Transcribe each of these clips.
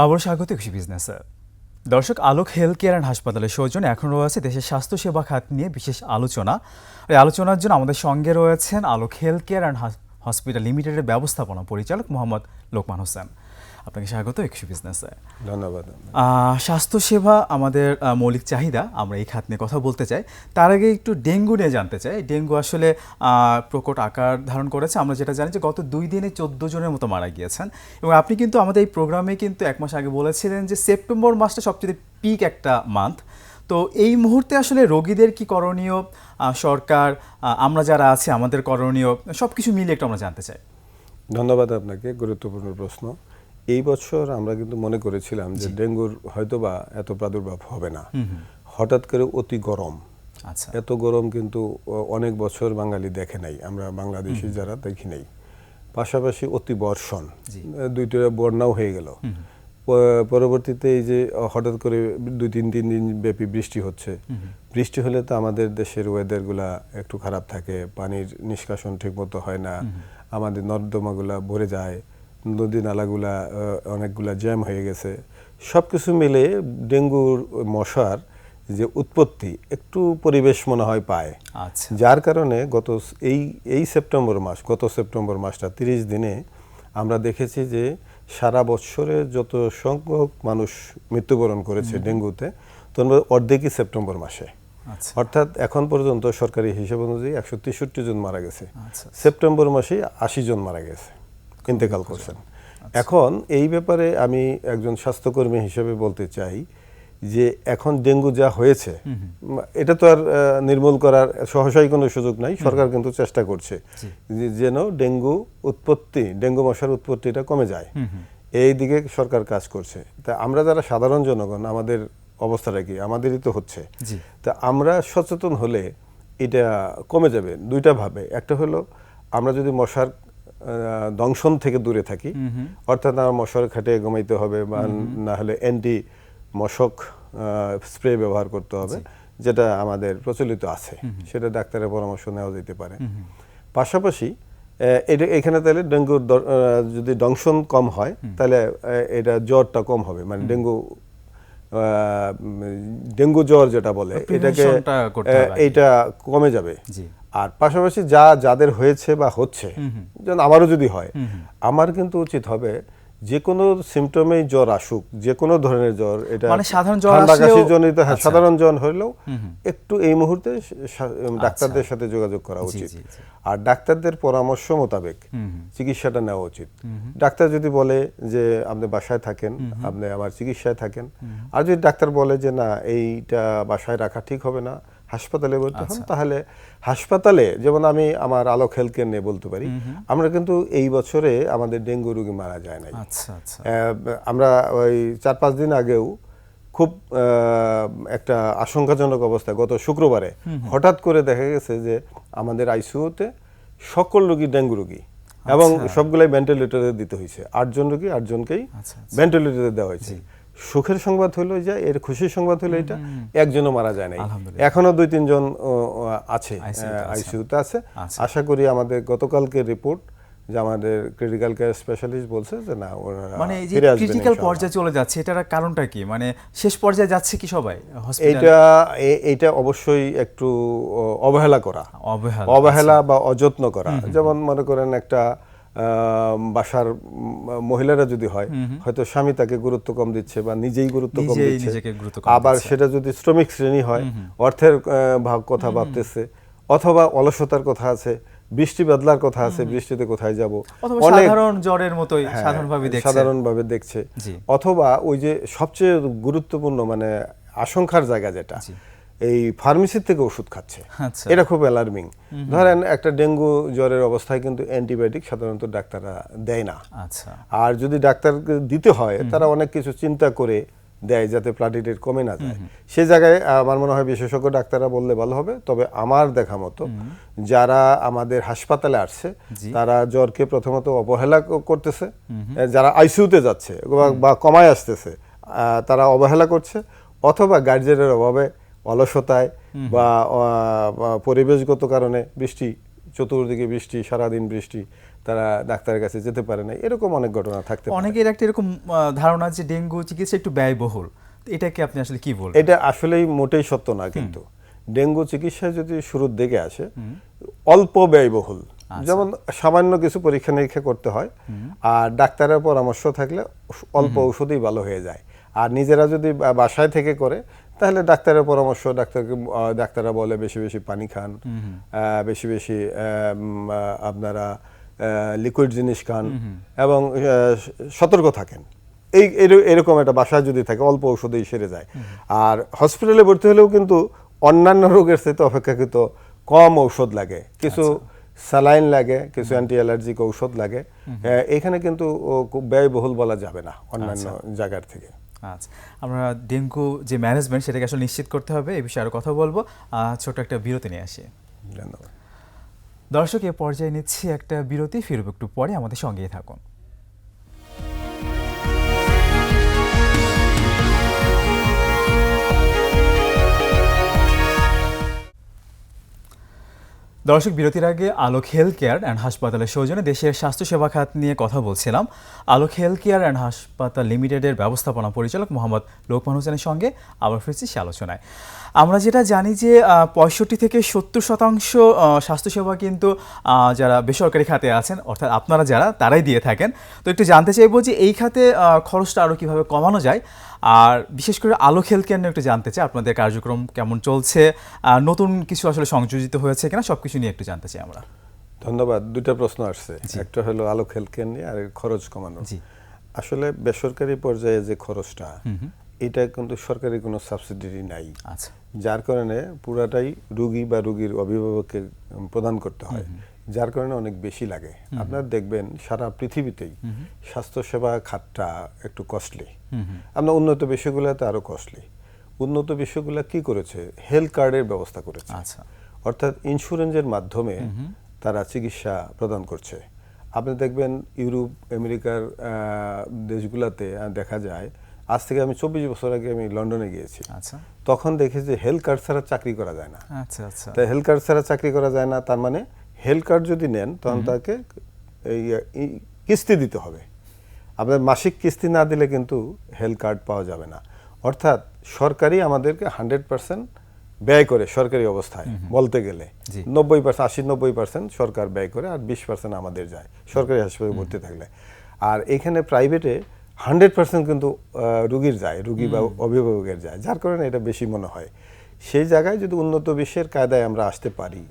আবার স্বাগত কৃষি বিজনেসে দর্শক, আলোক হেলথ কেয়ার অ্যান্ড হাসপাতালের সৌজন্য এখন রয়েছে দেশের স্বাস্থ্যসেবা খাত নিয়ে বিশেষ আলোচনা। এই আলোচনার জন্য আমাদের সঙ্গে রয়েছেন Alok health care and hospital লিমিটেডের ব্যবস্থাপনা পরিচালক মোহাম্মদ লোকমান হোসেন। আপনাকে স্বাগত কৃষি বিজনেসে। ধন্যবাদ স্বাস্থ্যসেবা আমাদের মৌলিক চাহিদা আমরা এই খাত নিয়ে কথা বলতে চাই। তার আগে একটু ডেঙ্গু নিয়ে জানতে চাই। ডেঙ্গু আসলে প্রকট আকার ধারণ করেছে। আমরা যেটা জানি যে গত দুই দিনে চোদ্দ জনের মতো মারা গিয়েছেন। এবং আপনি কিন্তু আমাদের এই প্রোগ্রামে কিন্তু এক মাস আগে বলেছিলেন যে সেপ্টেম্বর মাসটা সবচেয়ে পিক একটা মান্থ তো এই মুহূর্তে আসলে রোগীদের কি করণীয়? সরকার আমরা যারা আছি আমাদের করণীয়? সব কিছু মিলিয়ে একটু আমরা জানতে চাই। ধন্যবাদ আপনাকে গুরুত্বপূর্ণ প্রশ্ন। এই বছর আমরা কিন্তু মনে করেছিলাম যে ডেঙ্গুর হয়তোবা এত প্রাদুর্ভাব হবে না। হঠাৎ করে অতি গরম। আচ্ছা। এত গরম কিন্তু অনেক বছর বাঙালি দেখে নাই। আমরা বাংলাদেশি যারা দেখি নাই। পাশাপাশি অতি বর্ষণ। দুইটা বন্যাও হয়ে গেল। পরবর্তীতে এই যে হঠাৎ করে দুই তিন তিন দিন ব্যাপী বৃষ্টি হচ্ছে। বৃষ্টি হলে তো আমাদের দেশের ওয়েদারগুলা একটু খারাপ থাকে। পানির নিষ্কাশন ঠিকমতো হয় না। আমাদের নর্দমাগুলা ভরে যায়। নদী নালাগুলা অনেকগুলা জ্যাম হয়ে গেছে। সব কিছু মিলে ডেঙ্গুর মশার যে উৎপত্তি একটু পরিবেশ মনে হয় পায়। আচ্ছা। যার কারণে গত এই এই সেপ্টেম্বর মাস গত সেপ্টেম্বর মাসটা তিরিশ দিনে আমরা দেখেছি যে সারা বছরে যত সংখ্যক মানুষ মৃত্যুবরণ করেছে ডেঙ্গুতে তোর অর্ধেকই সেপ্টেম্বর মাসে। আচ্ছা। অর্থাৎ এখন পর্যন্ত সরকারি হিসাব অনুযায়ী একশো তেষট্টি জন মারা গেছে। আচ্ছা। সেপ্টেম্বর মাসে আশি জন মারা গেছে। ইন্তেকাল করছেন আচ্ছা। এখন এই ব্যাপারে আমি একজন স্বাস্থ্যকর্মী হিসেবে বলতে চাই যে এখন ডেঙ্গু যা হয়েছে এটা তো আর নির্মূল করার সহসাই কোনো সুযোগ নাই। সরকার কিন্তু চেষ্টা করছে যে যেন ডেঙ্গু উৎপত্তি ডেঙ্গু মশার উৎপত্তিটা কমে যায়। এই দিকে সরকার কাজ করছে। তা আমরা যারা সাধারণ জনগণ আমাদের অবস্থাটা কি? আমাদেরই তো হচ্ছে। তা আমরা সচেতন হলে এটা কমে যাবে দুইটা ভাবে। একটা হলো আমরা যদি মশার দংশন থেকে দূরে থাকি। অর্থাৎ আমরা মশার খাটে ঘুমাইতে হবে বা না হলে অ্যান্টি মশক স্প্রে ব্যবহার করতে হবে যেটা আমাদের প্রচলিত আছে। সেটা ডাক্তারের পরামর্শ নেওয়া যেতে পারে। পাশাপাশি এটা এখানে তাহলে ডেঙ্গুর যদি দংশন কম হয় তাহলে এটা জ্বরটা কম হবে। মানে ডেঙ্গু ডেঙ্গু জ্বর যেটা বলে এটাকে এইটা কমে যাবে। আর পাশাপাশি যা যাদের হয়েছে বা হচ্ছে আমারও যদি হয় আমার কিন্তু উচিত হবে যে কোনো সিমটমেই জ্বর আসুক যে কোনো ধরনের জ্বর এটা মানে সাধারণ জ্বর আসলেও- জনিত হ্যাঁ, আচ্ছা। সাধারণ জ্বর হলেও একটু এই মুহূর্তে ডাক্তারদের সাথে যোগাযোগ করা উচিত। আর ডাক্তারদের পরামর্শ মোতাবেক চিকিৎসাটা নেওয়া উচিত। ডাক্তার যদি বলে যে আপনি বাসায় থাকেন আপনি আমার চিকিৎসায় থাকেন। আর যদি ডাক্তার বলে যে না এইটা বাসায় রাখা ঠিক হবে না হাসপাতালে ভর্তি হন তাহলে হাসপাতালে যেমন আমি আমার আলোক হেলথ কেয়ার নিয়ে বলতে পারি আমরা কিন্তু এই বছরে আমাদের ডেঙ্গু রোগী মারা যায় নাই। আচ্ছা আচ্ছা। আমরা ওই চার পাঁচ দিন আগেও খুব একটা আশঙ্কাজনক অবস্থা গত শুক্রবারে হঠাৎ করে দেখা গেছে যে আমাদের আইসিইউতে সকল রোগী ডেঙ্গু রোগী এবং সবগুলাই ভেন্টিলেটরে দিতে হয়েছে। আটজন রোগী আটজনকেই আচ্ছা, ভেন্টিলেটরে দেওয়া হয়েছে। সুখের সংবাদ হলো যে এর খুশির সংবাদ হলো এটা একজনও মারা যায় নাই। এখনও দুই তিনজন আছে। আইসিইউতে আছে। আচ্ছা। আশা করি আমাদের গতকালকে রিপোর্ট যে আমাদের ক্রিটিক্যাল কেয়ার স্পেশালিস্ট বলছে যে না মানে এই যে ক্রিটিক্যাল পর্যায়ে চলে যাচ্ছে এটার কারণটা কি? মানে শেষ পর্যায়ে যাচ্ছে কি সবাই? এটা এটা অবশ্যই একটু অবহেলা করা। অবহেলা অবহেলা বা অযত্ন করা। যেমন মনে করেন একটা বাসার মহিলারা যদি হয় হয়তো স্বামী তাকে গুরুত্ব কম দিচ্ছে বা নিজেই গুরুত্ব কম দিচ্ছে। আবার সেটা যদি শ্রমিক শ্রেণি হয় অর্থের ভাগ কথা ভাবতেছে অথবা অলসতার কথা আছে বৃষ্টি বদলার কথা আছে বৃষ্টিতে কোথায় যাব? সাধারণ জ্বরের মতোই হ্যাঁ, সাধারণভাবে দেখছে। সাধারণভাবে দেখছে। অথবা ওই যে সবচেয়ে গুরুত্বপূর্ণ মানে আশঙ্কার জায়গা যেটা। এই ফার্মেসি থেকে ওষুধ খাচ্ছে। আচ্ছা। এটা খুব অ্যালার্মিং ধরেন একটা ডেঙ্গু জ্বরের অবস্থায় কিন্তু অ্যান্টিবায়োটিক সাধারণত ডাক্তাররা দেয় না। আচ্ছা। আর যদি ডাক্তারকে দিতে হয় তারা অনেক কিছু চিন্তা করে দেয় যাতে প্লাটিলেট কমে না যায়। সে জায়গায় আমার মনে হয় বিশেষজ্ঞ ডাক্তাররা বললে ভালো হবে তবে আমার দেখা মতো যারা আমাদের হাসপাতালে আসছে তারা জ্বরকে প্রথমত অবহেলা করতেছে। যারা আইসিইউতে যাচ্ছে বা- কমায় আসতেছে তারা অবহেলা করছে অথবা গার্জেনের অভাবে অলসতায় বা পরিবেশগত কারণে বৃষ্টি চতুর্দিকে বৃষ্টি সারাদিন বৃষ্টি তারা ডাক্তারের কাছে যেতে পারে না। এরকম অনেক ঘটনা থাকতে পারে। অনেকের একটা এরকম ধারণা যে ডেঙ্গু চিকিৎসা একটু ব্যয়বহুল। এটাকে আপনি আসলে কি বলবেন? এটা আসলেই মোটেই সত্য না কিন্তু। ডেঙ্গু চিকিৎসা যদি শুরুর দিকে আসে অল্প ব্যয়বহুল। আচ্ছা। যেমন সামান্য কিছু পরীক্ষা নিরীক্ষা করতে হয় আর ডাক্তারের পরামর্শ থাকলে অল্প ঔষধেই ভালো হয়ে যায়। আর নিজেরা যদি বাসায় থেকে করে তাহলে ডাক্তারের পরামর্শ ডাক্তারকে ডাক্তাররা বলে বেশি বেশি পানি খান বেশি বেশি আপনারা লিকুইড জিনিস খান এবং সতর্ক থাকেন। এই এরকম একটা বাসায় যদি থাকে অল্প ওষুধেই সেরে যায়। আর হসপিটালে ভর্তি হলেও কিন্তু অন্যান্য রোগের সাথে অপেক্ষাকৃত কম ঔষধ লাগে। কিছু স্যালাইন লাগে কিছু অ্যান্টি অ্যালার্জিক ঔষধ লাগে। এখানে কিন্তু খুব ব্যয়বহুল বলা যাবে না অন্যান্য জায়গার থেকে। আচ্ছা আমরা ডেঙ্গু যে ম্যানেজমেন্ট সেটাকে আসলে নিশ্চিত করতে হবে এই বিষয়ে আরও কথা বলব। আহ, ছোট একটা বিরতি নিয়ে আসি। ধন্যবাদ। দর্শক এ পর্যায়ে নিচ্ছি একটা বিরতি। ফিরব একটু পরে আমাদের সঙ্গেই থাকুন। দর্শক, বিরতির আগে আলোক হেলথ কেয়ার অ্যান্ড হাসপাতালের সৌজন্যে দেশের স্বাস্থ্যসেবা খাত নিয়ে কথা বলছিলাম। আলোক হেলথ কেয়ার অ্যান্ড হাসপাতাল লিমিটেডের ব্যবস্থাপনা পরিচালক মোহাম্মদ লোকমান হোসেনের সঙ্গে আবার ফিরছি সে আলোচনায়। আমরা যেটা জানি যে পঁয়ষট্টি থেকে সত্তর শতাংশ স্বাস্থ্যসেবা কিন্তু যারা বেসরকারি খাতে আছেন অর্থাৎ আপনারা যারা তারাই দিয়ে থাকেন। তো একটু জানতে চাইব যে এই খাতে খরচটা আরও কীভাবে কমানো যায়? আর বিশেষ করে আলো কেয়ার নিয়ে একটু জানতে চাই আপনাদের কার্যক্রম কেমন চলছে? নতুন কিছু আসলে সংযোজিত হয়েছে কিনা সব কিছু নিয়ে একটু জানতে চাই আমরা। ধন্যবাদ দুইটা প্রশ্ন আসছে। একটা হলো আলো কেয়ার নিয়ে আর খরচ কমানো। জি। আসলে বেসরকারি পর্যায়ে যে খরচটা এটা কিন্তু সরকারি কোনো সাবসিডি নাই। আচ্ছা। যার কারণে পুরাটাই রুগী বা রুগীর অভিভাবককে প্রদান করতে হয়। যার কারণে অনেক বেশি লাগে। আপনার দেখবেন সারা পৃথিবীতেই স্বাস্থ্যসেবা খাতটা একটু কস্টলি আমরা উন্নত বিষয়গুলোতে আরও কস্টলি উন্নত বিষয়গুলো কি করেছে? হেলথ কার্ডের ব্যবস্থা করেছে। আচ্ছা। অর্থাৎ ইন্স্যুরেন্সের মাধ্যমে তারা চিকিৎসা প্রদান করছে। আপনি দেখবেন ইউরোপ আমেরিকার দেশগুলোতে দেখা যায় আজ থেকে আমি চব্বিশ বছর আগে আমি লন্ডনে গিয়েছি। আচ্ছা। তখন দেখি যে হেলথ কার্ড ছাড়া চাকরি করা যায় না। আচ্ছা আচ্ছা। তাই হেলথ কার্ড ছাড়া চাকরি করা যায় না তার মানে হেলথ কার্ড যদি নেন তখন তাকে এই কিস্তি দিতে হবে। আপনার মাসিক কিস্তি না দিলে কিন্তু হেলথ কার্ড পাওয়া যাবে না। অর্থাৎ সরকারি আমাদেরকে হান্ড্রেড পার্সেন্ট ব্যয় করে সরকারি অবস্থায় বলতে গেলে। নব্বই পার্সেন্ট আশি নব্বই পার্সেন্ট সরকার ব্যয় করে আর বিশ পার্সেন্ট আমাদের যায় সরকারি হাসপাতালে ভর্তি থাকলে। আর এখানে প্রাইভেটে হান্ড্রেড পার্সেন্ট কিন্তু রুগীর যায় রুগী বা অভিভাবকের যায় যার কারণে এটা বেশি মনে হয়। সেই জায়গায় যদি উন্নত বিশ্বের কায়দায় আমরা আসতে পারি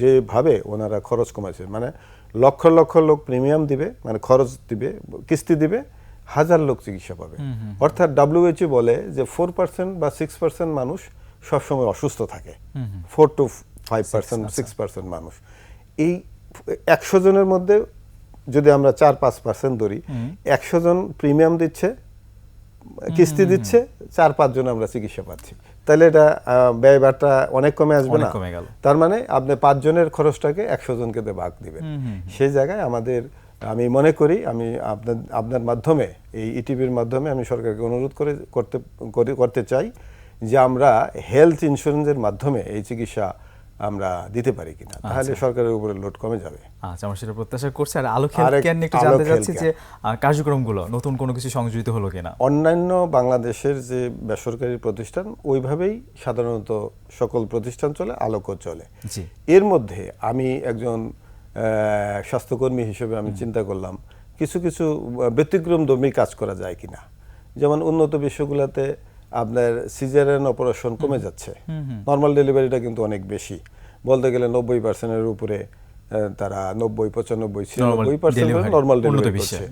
যেভাবে ওনারা খরচ কমাইছে মানে লক্ষ লক্ষ লোক প্রিমিয়াম দিবে মানে খরচ দিবে কিস্তি দিবে হাজার লোক চিকিৎসা পাবে। অর্থাৎ ডাব্লিউএইচও বলে যে ফোর পার্সেন্ট বা সিক্স পার্সেন্ট মানুষ সবসময় অসুস্থ থাকে। Four to five percent six percent মানুষ। এই একশো জনের মধ্যে যদি আমরা চার পাঁচ পার্সেন্ট ধরি একশো জন প্রিমিয়াম দিচ্ছে কিস্তি দিচ্ছে চার পাঁচ জন আমরা চিকিৎসা পাচ্ছি। তাহলে এটা ব্যয়ভারটা অনেক কমে আসবে না? কমে গেল। তার মানে আপনি পাঁচজনের খরচটাকে একশো জনকে ভাগ দিবেন। সেই জায়গায় আমাদের আমি মনে করি আমি আপনার আপনার মাধ্যমে এই ইটিভির মাধ্যমে আমি সরকারকে অনুরোধ করে করতে করি- করতে চাই যে আমরা হেলথ ইন্স্যুরেন্সের মাধ্যমে এই চিকিৎসা আমরা দিতে পারি কিনা তাহলে সরকারের উপরে লোড কমে যাবে। আচ্ছা আমরা সেটা প্রত্যাশা করছি। আর আলোক আরেক- কেয়ার নিয়ে একটু জানতে চাচ্ছি যে কার্যক্রমগুলো নতুন কোনো কিছু সংযোজিত হলো কিনা? অন্যান্য বাংলাদেশের যে বেসরকারি প্রতিষ্ঠান ওইভাবেই সাধারণত সকল প্রতিষ্ঠান চলে আলোকও চলে। জি। এর মধ্যে আমি একজন স্বাস্থ্যকর্মী হিসেবে আমি চিন্তা করলাম কিছু কিছু ব্যতিক্রম দমী কাজ করা যায় কিনা? যেমন উন্নত বিশ্বগুলোতে আপনার সিজারিয়ান অপারেশন কমে যাচ্ছে। নর্মাল ডেলিভারিটা কিন্তু অনেক বেশি। বলতে গেলে নব্বই পার্সেন্টের উপরে তারা নব্বই পঁচানব্বই ছিয়ানব্বই পার্সেন্ট নর্মাল ডেলিভারি করছে।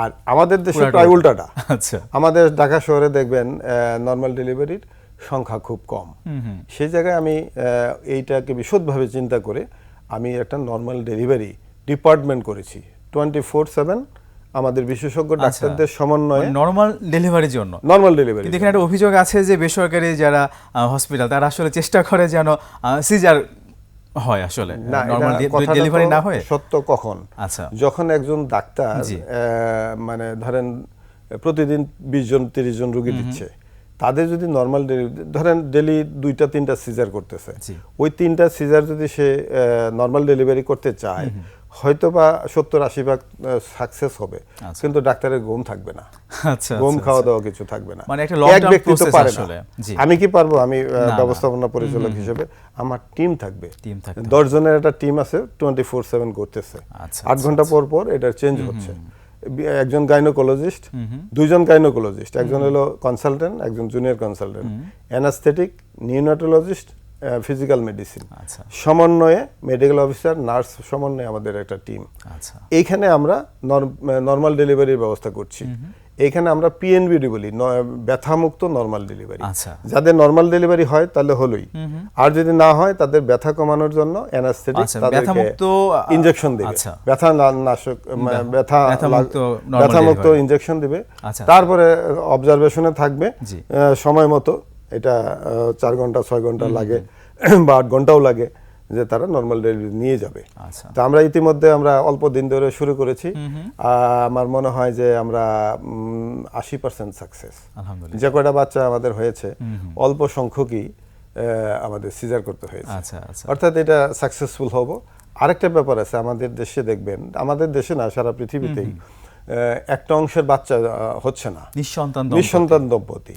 আর আমাদের দেশে প্রায় উল্টাটা। আচ্ছা। আমাদের ঢাকা শহরে দেখবেন নর্মাল ডেলিভারির সংখ্যা খুব কম। সেই জায়গায় আমি এইটাকে বিশদভাবে চিন্তা করে আমি একটা নর্মাল ডেলিভারি ডিপার্টমেন্ট করেছি। টোয়েন্টি ফোর সেভেন আমাদের বিশেষজ্ঞ ডাক্তারদের সমন্বয়ে। নর্মাল ডেলিভারির জন্য। নর্মাল ডেলিভারি এখানে একটা অভিযোগ আছে যে বেসরকারি যারা হসপিটাল তারা আসলে চেষ্টা করে যেন সিজার হয় আসলে। নর্মাল ডেলিভারি না হয়ে? সত্য কখন? আচ্ছা। যখন একজন ডাক্তার মানে ধরেন প্রতিদিন বিশ জন তিরিশ জন রুগী দিচ্ছে তাদের যদি নর্মাল ধরেন ডেলি দুইটা তিনটা সিজার করতেছে ওই তিনটা সিজার যদি সে নর্মাল ডেলিভারি করতে চায় হয়তো বা সত্তর আশি ভাগ সাকসেস হবে। আচ্ছা। কিন্তু ডাক্তারের ঘুম থাকবে না। আচ্ছা ঘুম আচ্ছা, খাওয়া আচ্ছা। দাওয়া কিছু থাকবে না। মানে একটা এক ব্যক্তি তো পারে আসলে, আমি কি পারব? আমি ব্যবস্থাপনা পরিচালক হিসেবে আমার টিম থাকবে। দশ জনের একটা টিম আছে টোয়েন্টি ফোর সেভেন করতেছে। আচ্ছা, আট ঘণ্টা পর পর এটা চেঞ্জ হচ্ছে। একজন গাইনোকোলজিস্ট দুইজন গাইনোকোলজিস্ট একজন হলো কনসালটেন্ট একজন junior consultant anaesthetic neonatologist physical medicine আচ্ছা। সমন্বয়ে মেডিকেল অফিসার নার্স সমন্বয়ে আমাদের একটা টিম আচ্ছা। এইখানে আমরা নর্মাল ডেলিভারির ব্যবস্থা করছি। এইখানে আমরা পিএনবিডি বলি ব্যথামুক্ত নর্মাল ডেলিভারি আচ্ছা। যাদের নর্মাল ডেলিভারি হয় তাহলে হলোই। আর যদি না হয় তাদের ব্যথা কমানোর জন্য অ্যানাস্থেটিক তাদেরকে ব্যথামুক্ত, ইনজেকশন দিবে। ব্যথা নাশক ব্যথা ব্যথামুক্ত। ইনজেকশন দিবে। তারপরে অবজারভেশনে থাকবে সময় মতো। এটা চার ঘণ্টা ছয় ঘণ্টা লাগে বা আট ঘন্টাও লাগে যে তারা নর্মাল ডেলিভারি নিয়ে যাবে। আচ্ছা। তো আমরা ইতিমধ্যে আমরা অল্প দিন ধরে শুরু করেছি। আমার মনে হয় যে আমরা আশি পার্সেন্ট সাকসেস যে কয়টা বাচ্চা আমাদের হয়েছে অল্প সংখ্যকই আমাদের সিজার করতে হয়েছে। আচ্ছা আচ্ছা। অর্থাৎ এটা সাকসেসফুল হব। আরেকটা ব্যাপার আছে আমাদের দেশে দেখবেন আমাদের দেশে না সারা পৃথিবীতেই একটা অংশের বাচ্চা হচ্ছে না। নিঃসন্তান দম্পতি। নিঃসন্তান দম্পতি।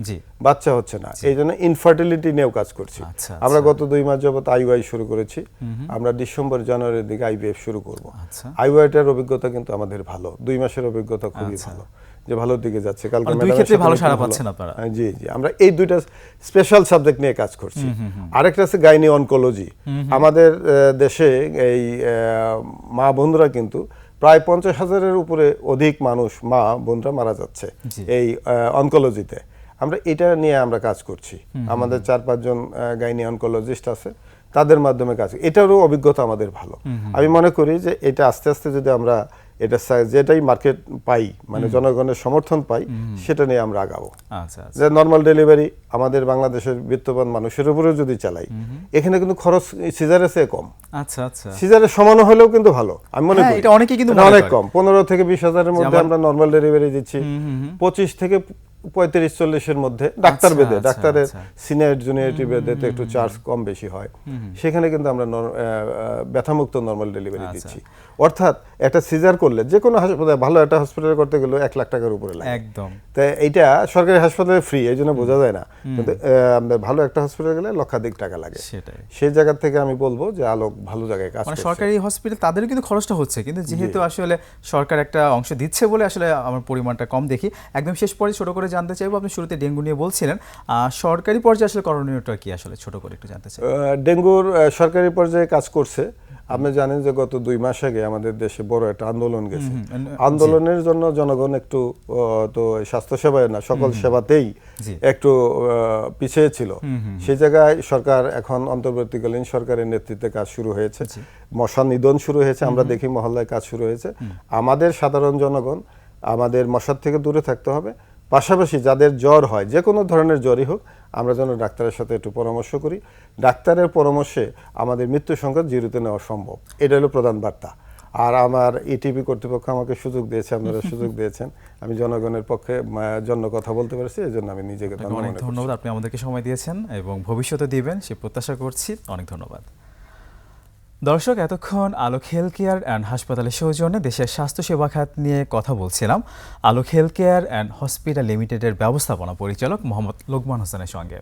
বাচ্চা হচ্ছে না। এই জন্য ইনফার্টিলিটি নিয়েও কাজ করছি। আচ্ছা, আমরা গত দুই মাস যাবত আইওয়াই শুরু করেছি। আমরা ডিসেম্বর জানুয়ারির দিকে আইভিএফ শুরু করব। আচ্ছা। আইওয়াইটার অভিজ্ঞতা কিন্তু আমাদের ভালো। দুই মাসের অভিজ্ঞতা খুবই ভালো। যে ভালোর দিকে যাচ্ছে। কালকে মানে দুই ক্ষেত্রে ভালো সাড়া। পাচ্ছেন আপনারা। হ্যাঁ, জি জি। আমরা এই দুইটা স্পেশাল সাবজেক্ট নিয়ে কাজ করছি। আরেকটা আছে গাইনি অনকোলজি আমাদের দেশে এই মা বন্ধুরা কিন্তু প্রায় পঞ্চাশ হাজারের উপরে অধিক মানুষ মা বোনরা মারা যাচ্ছে। এই অনকোলজিতে আমরা এটা নিয়ে আমরা কাজ করছি। আমাদের চার পাঁচজন গাইনি অনকোলজিস্ট আছে। তাদের মাধ্যমে কাজ। এটারও অভিজ্ঞতা আমাদের ভালো। আমি মনে করি যে এটা আস্তে আস্তে যদি আমরা এটা যেটাই মার্কেট পাই মানে জনগণের সমর্থন পাই সেটা নিয়ে আমরা আগাবো। আচ্ছা আচ্ছা। যে নর্মাল ডেলিভারি আমাদের বাংলাদেশের বিত্তবান মানুষের উপরেও যদি চালাই এখানে কিন্তু খরচ সিজারের চেয়ে কম। আচ্ছা আচ্ছা। সিজারের সমান হলেও কিন্তু ভালো আমি মনে হ্যাঁ, করি। এটা অনেকেই কিন্তু অনেক কম পনেরো থেকে বিশ হাজারের মধ্যে আমরা নর্মাল ডেলিভারি দিচ্ছি। পঁচিশ থেকে পঁয়ত্রিশ চল্লিশের মধ্যে ডাক্তার আচ্ছা, বেদে ডাক্তারের। সিনিয়র জুনিয়রিটি বেদে তো একটু চার্জ কম বেশি হয়। সেখানে কিন্তু আমরা ব্যথামুক্ত নর্মাল ডেলিভারি। দিচ্ছি। অর্থাৎ একটা সিজার করলে যে কোনো হাসপাতালে ভালো একটা হসপিটালে করতে গেলেও এক লাখ টাকার উপরে লাগে। একদম। তো এইটা সরকারি হাসপাতালে ফ্রি এই জন্য বোঝা যায় না। কিন্তু ভালো একটা হসপিটালে গেলে লক্ষাধিক টাকা লাগে। সেটাই। সেই জায়গা থেকে আমি বলব যে আলোক ভালো জায়গায় কাজ মানে সরকারি হসপিটাল তাদেরও কিন্তু খরচটা হচ্ছে কিন্তু যেহেতু আসলে সরকার একটা অংশ দিচ্ছে বলে আসলে আমার পরিমাণটা কম দেখি। একদম শেষ পরে ছোট করে জানতে চাইব আপনি শুরুতে ডেঙ্গু নিয়ে বলছিলেন। সরকারি পর্যায়ে আসলে করণীয়টা কি আসলে? ছোট করে একটু জানতে চাই। ডেঙ্গুর সরকারি পর্যায়ে কাজ করছে। আপনি জানেন যে গত দুই মাস আগে আমাদের দেশে বড় একটা আন্দোলন গেছে। আন্দোলনের জন্য জনগণ একটু তো স্বাস্থ্য সেবায় না সকল সেবাতেই একটু পিছিয়ে ছিল। সেই জায়গায় সরকার এখন অন্তর্বর্তীকালীন সরকারের নেতৃত্বে কাজ শুরু হয়েছে। মশা নিধন শুরু হয়েছে আমরা দেখি মহল্লায় কাজ শুরু হয়েছে। আমাদের সাধারণ জনগণ আমাদের মশার থেকে দূরে থাকতে হবে। পাশাপাশি যাদের জ্বর হয় যে কোনো ধরনের জ্বরই হোক আমরা যেন ডাক্তারের সাথে একটু পরামর্শ করি। ডাক্তারের পরামর্শে আমাদের মৃত্যু সংখ্যা জিরোতে নেওয়া সম্ভব। এটা হলো প্রধান বার্তা। আর আমার ইটিভি কর্তৃপক্ষ আমাকে সুযোগ দিয়েছে আপনারা সুযোগ দিয়েছেন। আমি জনগণের পক্ষে জন্য কথা বলতে পারছি এই জন্য আমি নিজেকে অনেক ধন্যবাদ আপনি আমাদেরকে সময় দিয়েছেন এবং ভবিষ্যতে দিবেন সে প্রত্যাশা করছি। অনেক ধন্যবাদ। দর্শক, এতক্ষণ আলোক হেলথ কেয়ার অ্যান্ড হাসপাতালের সৌজন্যে দেশের স্বাস্থ্যসেবা খাত নিয়ে কথা বলছিলাম। Alok health care and hospital লিমিটেডের ব্যবস্থাপনা পরিচালক মোহাম্মদ লোকমান হোসেনের সঙ্গে।